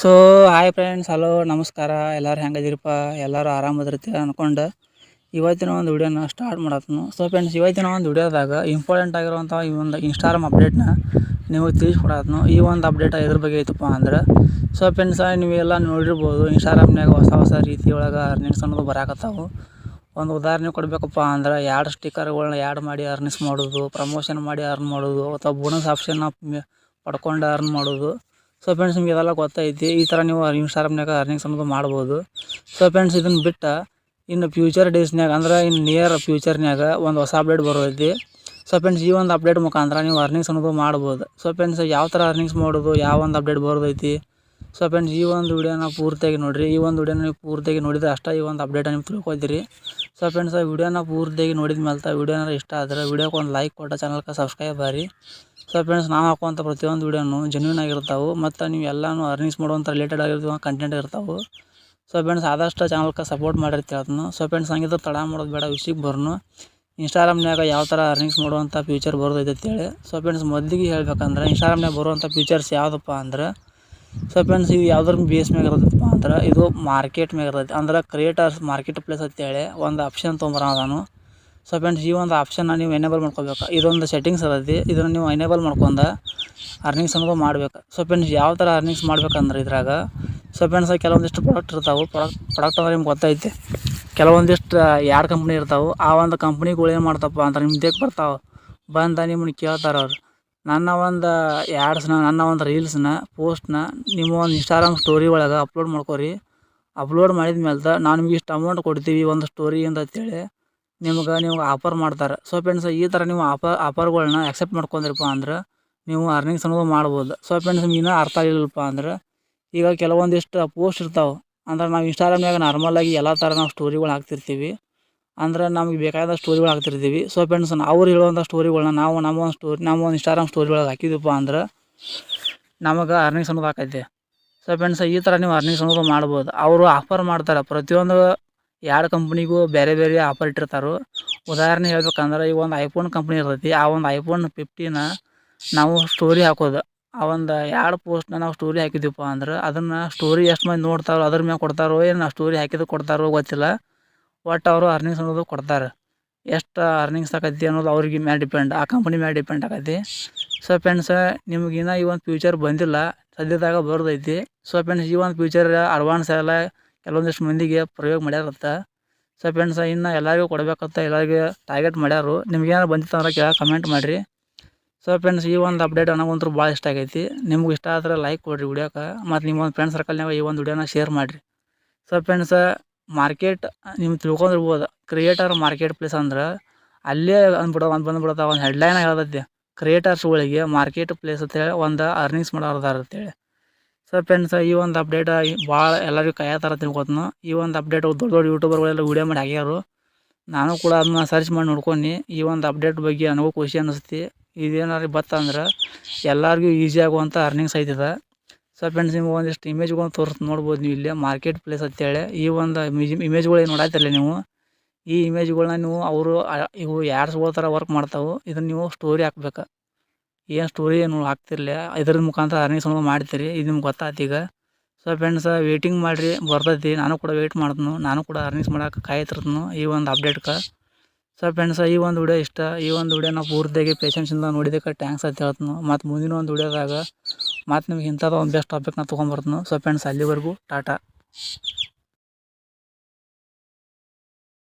So hi friends hello ನಮಸ್ಕಾರ. ಎಲ್ಲರೂ ಹೆಂಗದಿರಪ್ಪ ಎಲ್ಲರೂ ಆರಾಮದಿರ್ತೀರ ಅಂದ್ಕೊಂಡು ಇವತ್ತಿನ ಒಂದು ವಿಡಿಯೋನ ಸ್ಟಾರ್ಟ್ ಮಾಡತ್ನು ಸೊ ಫ್ರೆಂಡ್ಸ್ ಇವತ್ತಿನ ಒಂದು ವಿಡಿಯೋದಾಗ ಇಂಪಾರ್ಟೆಂಟ್ ಆಗಿರುವಂಥ ಈ ಒಂದು ಇನ್ಸ್ಟಾಗ್ರಾಮ್ ಅಪ್ಡೇಟ್ನ ನಿಮಗೆ ತಿಳಿಸ್ಕೊಡತ್ನು ಈ ಒಂದು ಅಪ್ಡೇಟ್ ಇದ್ರ ಬಗ್ಗೆ ಐತಪ್ಪ ಅಂದ್ರೆ ಸೊ ಫ್ರೆಂಡ್ಸ್ ನೀವೆಲ್ಲ ನೋಡಿರ್ಬೋದು ಇನ್ಸ್ಟಾಗ್ರಾಮ್ನಾಗ ಹೊಸ ಹೊಸ ರೀತಿಯೊಳಗೆ ಅರ್ನಿಂಗ್ಸ್ ಅನ್ನೋದು ಬರಾಕತ್ತಾವು. ಒಂದು ಉದಾಹರಣೆ ಕೊಡಬೇಕಪ್ಪ ಅಂದ್ರೆ ಎರಡು ಸ್ಟಿಕ್ಕರ್ಗಳನ್ನ ಆ್ಯಡ್ ಮಾಡಿ ಅರ್ನಿಸ್ ಮಾಡೋದು ಪ್ರಮೋಷನ್ ಮಾಡಿ ಅರ್ನ್ ಮಾಡೋದು, ಅಥವಾ ಬೋನಸ್ ಆಪ್ಷನ್ನ ಪಡ್ಕೊಂಡು ಅರ್ನ್ ಮಾಡೋದು. ಸೊ ಫ್ರೆಂಡ್ಸ್ ನಿಮ್ಗೆ ಇದೆಲ್ಲ ಗೊತ್ತೈತಿ. ಈ ಥರ ನೀವು ಇನ್ಸ್ಟಾಗ್ರಾಮ್ನಾಗ ಅರ್ನಿಂಗ್ಸ್ ಅನ್ನೋದು ಮಾಡ್ಬೋದು. ಸೊ ಫ್ರೆಂಡ್ಸ್ ಇದನ್ನು ಬಿಟ್ಟು ಇನ್ನು ಫ್ಯೂಚರ್ ಡೇಸ್ನಾಗ ಅಂದ್ರೆ ಇನ್ನು ನಿಯರ್ ಫ್ಯೂಚರ್ನಾಗ ಒಂದು ಹೊಸ ಅಪ್ಡೇಟ್ ಬರೋದೈತಿ. ಸೊ ಫ್ರೆಂಡ್ಸ್ ಈ ಒಂದು ಅಪ್ಡೇಟ್ ಮುಖಾಂತರ ನೀವು ಅರ್ನಿಂಗ್ಸ್ ಅನ್ನೋದು ಮಾಡ್ಬೋದು. ಸೊ ಫ್ರೆಂಡ್ಸ್ ಯಾವ ಥರ ಅರ್ನಿಂಗ್ಸ್ ಮಾಡೋದು, ಯಾವ ಒಂದು ಅಪ್ಡೇಟ್ ಬರೋದೈತಿ? ಸೊ ಫ್ರೆಂಡ್ಸ್ ಈ ಒಂದು ವಿಡಿಯೋನ ಪೂರ್ತಿಯಾಗಿ ನೋಡಿರಿ. ಈ ಒಂದು ವಿಡಿಯೋನ ನೀವು ಪೂರ್ತಿಯಾಗಿ ನೋಡಿದ್ರೆ ಅಷ್ಟೇ ಈ ಒಂದು ಅಪ್ಡೇಟ್ ನೀವು ತಿಳ್ಕೊತೀರಿ ಸೊ ಫ್ರೆಂಡ್ಸ್ ಆ ವಿಡಿಯೋನ ಪೂರ್ತಿಯಾಗಿ ನೋಡಿದ ಮೇಲೆ ವಿಡಿಯೋನ ಇಷ್ಟ ಆದರೆ ವಿಡಿಯೋಕ್ಕೆ ಒಂದು ಲೈಕ್ ಕೊಟ್ಟ ಚಾನಲ್ಗೆ ಸಬ್ಸ್ಕ್ರೈಬ್ ಆರಿ ಸೊ ಫ್ರೆಂಡ್ಸ್ ನಾವು ಹಾಕುವಂಥ ಪ್ರತಿಯೊಂದು ವಿಡಿಯೋನು ಜೆನ್ಯೂನ್ ಆಗಿರ್ತಾವೆ ಮತ್ತು ನೀವು ಎಲ್ಲನೂ ಅರ್ನಿಂಗ್ಸ್ ಮಾಡುವಂಥ ರಿಲೇಟೆಡ್ ಆಗಿರ್ತೀವಿ ಕಂಟೆಂಟ್ ಇರ್ತಾವೆ. ಸೊ ಫ್ರೆಂಡ್ಸ್ ಆದಷ್ಟು ಚಾನಲ್ಗೆ ಸಪೋರ್ಟ್ ಮಾಡಿರ್ತೀವಿ ಅದನ್ನು. ಸೊ ಫ್ರೆಂಡ್ಸ್ ಹಂಗಿದ್ರೆ ತಡ ಮಾಡೋದು ಬೇಡ ವಿಷಯಕ್ಕೆ ಬರ್ನು. ಇನ್ಸ್ಟಾಗ್ರಾಮ್ನಾಗ ಯಾವ ಥರ ಅರ್ನಿಂಗ್ಸ್ ಮಾಡುವಂಥ ಫ್ಯೂಚರ್ ಬರೋದೈತೆ ಅಂತೇಳಿ ಸೊ ಫ್ರೆಂಡ್ಸ್ ಮೊದಲಿಗೆ ಹೇಳ್ಬೇಕಂದ್ರೆ ಇನ್ಸ್ಟಾಗ್ರಾಮ್ನಾಗ ಬರುವಂಥ ಫ್ಯೂಚರ್ಸ್ ಯಾವುದಪ್ಪ ಅಂದ್ರೆ ಸೊ ಫ್ರೆಂಡ್ಸ್ ಇದು ಯಾವ್ದ್ರ ಬೇಸ್ ಮ್ಯಾಗ ಇರ್ತೈತಪ್ಪ ಅಂದ್ರೆ ಇದು ಮಾರ್ಕೆಟ್ ಮ್ಯಾಗ ಇರ್ತೈತಿ ಅಂದ್ರೆ ಕ್ರಿಯೇಟರ್ಸ್ ಮಾರ್ಕೆಟ್ ಪ್ಲೇಸ್ ಅಂತೇಳಿ ಒಂದು ಆಪ್ಷನ್ ತೊಗೊಂಬರ ನಾನು. ಸೊ ಫ್ರೆಂಡ್ಸ್ ಈ ಒಂದು ಆಪ್ಷನ್ನ ನೀವು ಎನೇಬಲ್ ಮಾಡ್ಕೋಬೇಕು. ಇದೊಂದು ಸೆಟ್ಟಿಂಗ್ಸ್ ಇರತ್ತೆ ಇದನ್ನು ನೀವು ಎನೇಬಲ್ ಮಾಡ್ಕೊಂಡು ಅರ್ನಿಂಗ್ಸ್ ಅನ್ನೋದು ಮಾಡ್ಬೇಕು. ಸೊ ಫ್ರೆಂಡ್ಸ್ ಯಾವ ಥರ ಅರ್ನಿಂಗ್ಸ್ ಮಾಡ್ಬೇಕಂದ್ರೆ ಇದ್ರಾಗ ಸೊ ಫ್ರೆಂಡ್ಸ್ ಕೆಲವೊಂದಿಷ್ಟು ಪ್ರಾಡಕ್ಟ್ ಇರ್ತಾವೆ. ಪ್ರಾಡಕ್ಟ್ ಪ್ರಾಡಕ್ಟ್ ಅಂದ್ರೆ ನಿಮ್ಗೆ ಗೊತ್ತೈತೆ. ಕೆಲವೊಂದಿಷ್ಟು ಎರಡು ಕಂಪ್ನಿ ಇರ್ತಾವೆ. ಆ ಒಂದು ಕಂಪ್ನಿಗಳು ಏನು ಮಾಡ್ತಪ್ಪ ಅಂದ್ರೆ ನಿಮ್ಗೆ ಬರ್ತಾವೆ. ಬಂದ ನಿಮ್ಮನ್ನು ಕೇಳ್ತಾರೆ ಅವ್ರು. ನನ್ನ ಒಂದು ಆ್ಯಡ್ಸ್ನ ನನ್ನ ಒಂದು ರೀಲ್ಸ್ನ ಪೋಸ್ಟ್ನ ನಿಮ್ಮ ಒಂದು ಇನ್ಸ್ಟಾಗ್ರಾಮ್ ಸ್ಟೋರಿ ಒಳಗೆ ಅಪ್ಲೋಡ್ ಮಾಡ್ಕೊರಿ. ಅಪ್ಲೋಡ್ ಮಾಡಿದ ಮೇಲೆ ನಾನು ನಿಮ್ಗೆ ಇಷ್ಟು ಅಮೌಂಟ್ ಕೊಡ್ತೀವಿ, ಒಂದು ಸ್ಟೋರಿ ಅಂತ ಅಂತೇಳಿ ನಿಮ್ಗೆ ನಿಮ್ಗೆ ಆಫರ್ ಮಾಡ್ತಾರೆ. ಸೊ ಫ್ರೆಂಡ್ಸ್ ಈ ಥರ ನೀವು ಆಫರ್ ಆಫರ್ಗಳನ್ನ ಆಕ್ಸೆಪ್ಟ್ ಮಾಡ್ಕೊಂಡ್ರಪ್ಪ ಅಂದ್ರೆ ನೀವು ಅರ್ನಿಂಗ್ಸ್ ಅನ್ನೋದು ಮಾಡ್ಬೋದು. ಸೊ ಫ್ರೆಂಡ್ಸ್ ನಿಮ್ಗೆ ಅರ್ಥ ಆಗಿಲ್ಲಪ್ಪ ಅಂದ್ರೆ ಈಗ ಕೆಲವೊಂದಿಷ್ಟು ಪೋಸ್ಟ್ ಇರ್ತಾವೆ. ಅಂದ್ರೆ ನಾವು ಇನ್ಸ್ಟಾಗ್ರಾಮ್ನಾಗ ನಾರ್ಮಲಾಗಿ ಎಲ್ಲ ಥರ ನಾವು ಸ್ಟೋರಿಗಳು ಹಾಕ್ತಿರ್ತೀವಿ. ಅಂದ್ರೆ ನಮಗೆ ಬೇಕಾದ ಸ್ಟೋರಿಗಳು ಹಾಕ್ತಿರ್ತೀವಿ. ಸೊ ಫ್ರೆಂಡ್ಸ್ ಅವ್ರು ಹೇಳುವಂಥ ಸ್ಟೋರಿಗಳನ್ನ ನಾವು ನಮ್ಮ ಒಂದು ಸ್ಟೋರಿ ನಮ್ಮ ಒಂದು ಇನ್ಸ್ಟಾಗ್ರಾಮ್ ಸ್ಟೋರಿ ಒಳಗೆ ಹಾಕಿದ್ವಪ್ಪ ಅಂದ್ರೆ ನಮಗೆ ಅರ್ನಿಂಗ್ಸ್ ಅನ್ನೋದು ಹಾಕೈತೆ ಸೊ ಫ್ರೆಂಡ್ಸ್ ಈ ಥರ ನೀವು ಅರ್ನಿಂಗ್ಸ್ ಅನ್ನೋದು ಮಾಡ್ಬೋದು. ಅವರು ಆಫರ್ ಮಾಡ್ತಾರೆ. ಪ್ರತಿಯೊಂದು ಎರಡು ಕಂಪ್ನಿಗೂ ಬೇರೆ ಬೇರೆ ಆಫರ್ ಇಟ್ಟಿರ್ತಾರೆ. ಉದಾಹರಣೆ ಹೇಳ್ಬೇಕಂದ್ರೆ ಈಗ ಒಂದು ಐಫೋನ್ ಕಂಪ್ನಿ ಇರ್ತೈತಿ. ಆ ಒಂದು ಐಫೋನ್ ಫಿಫ್ಟಿನ ನಾವು ಸ್ಟೋರಿ ಹಾಕೋದು. ಆ ಒಂದು ಎರಡು ಪೋಸ್ಟ್ನ ನಾವು ಸ್ಟೋರಿ ಹಾಕಿದ್ದೀವಪ್ಪ ಅಂದ್ರೆ ಅದನ್ನು ಸ್ಟೋರಿ ಎಷ್ಟು ಮಂದಿ ನೋಡ್ತಾರೋ, ಅದ್ರ ಮೇಲೆ ಕೊಡ್ತಾರೋ, ಏನು ಸ್ಟೋರಿ ಹಾಕಿದ್ದು ಕೊಡ್ತಾರೋ ಗೊತ್ತಿಲ್ಲ. ಒಟ್ಟು ಅವರು ಅರ್ನಿಂಗ್ಸ್ ಅನ್ನೋದು ಕೊಡ್ತಾರೆ. ಎಷ್ಟು ಅರ್ನಿಂಗ್ಸ್ ಆಗತ್ತೆ ಅನ್ನೋದು ಅವ್ರಿಗೆ ಮ್ಯಾಲೆ ಡಿಪೆಂಡ್ ಆ ಕಂಪ್ನಿ ಮೇಲೆ ಡಿಪೆಂಡ್ ಆಗತ್ತೆ ಸೊ ಫ್ರೆಂಡ್ಸ್ ನಿಮ್ಗಿನ್ನ ಈ ಒಂದು ಫ್ಯೂಚರ್ ಬಂದಿಲ್ಲ. ಸದ್ಯದಾಗ ಬರೋದೈತಿ. ಸೊ ಫ್ರೆಂಡ್ಸ್ ಈ ಒಂದು ಫ್ಯೂಚರ್ ಅಡ್ವಾನ್ಸ್ ಎಲ್ಲ ಕೆಲವೊಂದಿಷ್ಟು ಮಂದಿಗೆ ಪ್ರಯೋಗ ಮಾಡ್ಯಾರತ್ತ. ಸೊ ಫ್ರೆಂಡ್ಸ್ ಇನ್ನು ಎಲ್ಲರಿಗೂ ಕೊಡಬೇಕಂತ ಎಲ್ಲರಿಗೆ ಟಾರ್ಗೆಟ್ ಮಾಡ್ಯಾರು. ನಿಮ್ಗೇನಾರು ಬಂದಿತ್ತು ಅಂದ್ರೆ ಕೆಳಗೆ ಕಮೆಂಟ್ ಮಾಡಿರಿ. ಸೊ ಫ್ರೆಂಡ್ಸ್ ಈ ಒಂದು ಅಪ್ಡೇಟ್ ನನಗಂತೂ ಭಾಳ ಇಷ್ಟ ಆಗೈತಿ. ನಿಮ್ಗೆ ಇಷ್ಟ ಆದರೆ ಲೈಕ್ ಕೊಡಿರಿ ವಿಡಿಯೋಕ್ಕೆ ಮತ್ತು ನಿಮ್ಮ ಒಂದು ಫ್ರೆಂಡ್ ಸರ್ಕಲ್ನಾಗ ಈ ಒಂದು ವಿಡಿಯೋನ ಶೇರ್ ಮಾಡಿರಿ. ಸೊ ಫ್ರೆಂಡ್ಸ್ ಮಾರ್ಕೆಟ್ ನೀವು ತಿಳ್ಕೊಂಡಿರ್ಬೋದು. ಕ್ರಿಯೇಟರ್ ಮಾರ್ಕೆಟ್ ಪ್ಲೇಸ್ ಅಂದ್ರೆ ಅಲ್ಲೇ ಅಂದ್ಬಿಡೋ ಒಂದು ಬಂದ್ಬಿಡತ್ತ, ಒಂದು ಹೆಡ್ಲೈನ್ ಹೇಳ್ತೈತಿ ಕ್ರಿಯೇಟರ್ಸ್ಗಳಿಗೆ ಮಾರ್ಕೆಟ್ ಪ್ಲೇಸ್ ಅಂತೇಳಿ ಒಂದು ಅರ್ನಿಂಗ್ಸ್ ಮಾಡೋರ್ದಾರ ಅಂತೇಳಿ. ಸೊ ಫ್ರೆಂಡ್ಸ್ ಈ ಒಂದು ಅಪ್ಡೇಟ್ ಭಾಳ ಎಲ್ಲರಿಗೂ ಕೈಯ ಥರ ತಿಳ್ಕೊತನು. ಈ ಒಂದು ಅಪ್ಡೇಟ್ ದೊಡ್ಡ ದೊಡ್ಡ ಯೂಟ್ಯೂಬರ್ಗಳೆಲ್ಲ ವೀಡಿಯೋ ಮಾಡಿ ಹಾಕ್ಯಾರು. ನಾನು ಕೂಡ ಅದನ್ನ ಸರ್ಚ್ ಮಾಡಿ ನೋಡ್ಕೊಂಡು. ಈ ಒಂದು ಅಪ್ಡೇಟ್ ಬಗ್ಗೆ ನನಗೂ ಖುಷಿ ಅನ್ನಿಸ್ತಿ ಇದೇನಾದ್ರು ಬತ್ತಂದ್ರೆ ಎಲ್ಲರಿಗೂ ಈಸಿ ಆಗುವಂಥ ಅರ್ನಿಂಗ್ಸ್ ಐತಿದೆ. ಸೊ ಫ್ರೆಂಡ್ಸ್ ನಿಮ್ಗೆ ಒಂದಿಷ್ಟು ಇಮೇಜ್ಗಳನ್ನ ತೋರಿಸ್ ನೋಡ್ಬೋದು ನೀವು ಇಲ್ಲಿ ಮಾರ್ಕೆಟ್ ಪ್ಲೇಸ್ ಅಂತೇಳಿ. ಈ ಒಂದು ಇಮೇಜ್ಗಳು ಏನು ನೋಡಾತಿಲ್ಲ ನೀವು. ಈ ಇಮೇಜ್ಗಳನ್ನ ನೀವು ಅವರು ಇವು ಯಾರ್ಸ್ಗಳ ಥರ ವರ್ಕ್ ಮಾಡ್ತಾವೆ. ಇದನ್ನು ನೀವು ಸ್ಟೋರಿ ಹಾಕ್ಬೇಕು. ಏನು ಸ್ಟೋರಿ ಏನು ಹಾಕ್ತಿರ್ಲಿ ಇದ್ರ ಮುಖಾಂತರ ಅರ್ನಿಂಗ್ಸ್ ಸ್ವಲ್ಪ ಮಾಡ್ತೀರಿ ಇದು ನಿಮ್ಗೆ ಗೊತ್ತಾಯ್ತು ಈಗ. ಸೊ ಫ್ರೆಂಡ್ಸ್ ವೇಟಿಂಗ್ ಮಾಡಿರಿ. ಬರ್ತೈತಿ. ನಾನು ಕೂಡ ವೇಟ್ ಮಾಡ್ತೀನಿ. ನಾನು ಕೂಡ ಅರ್ನಿಂಗ್ಸ್ ಮಾಡೋಕೆ ಕಾಯ್ತಿರ್ತೀನಿ. ಈ ಒಂದು ಅಪ್ಡೇಟ್ಗೆ ಸೊ ಫ್ರೆಂಡ್ಸ್ ಈ ಒಂದು ವಿಡಿಯೋ ಇಷ್ಟ. ಈ ಒಂದು ವಿಡಿಯೋನ ಪೂರ್ತಿಯಾಗಿ ಪೇಷನ್ಸಿಂದ ನೋಡಿದ್ದಕ್ಕೆ ಟ್ಯಾಂಕ್ಸ್ ಅಂತ ಹೇಳ್ತೀನಿ. ಮತ್ತು ಮುಂದಿನ ಒಂದು ವಿಡಿಯೋದಾಗ ಮತ್ತು ನಿಮ್ಗೆ ಇಂಥದ್ದು ಒಂದು ಬೆಸ್ಟ್ ಟಾಪಿಕ್ನ ತೊಗೊಂಬರ್ತೀನಿ ಸೊ ಫ್ರೆಂಡ್ಸ್ ಅಲ್ಲಿವರೆಗೂ ಟಾಟಾ.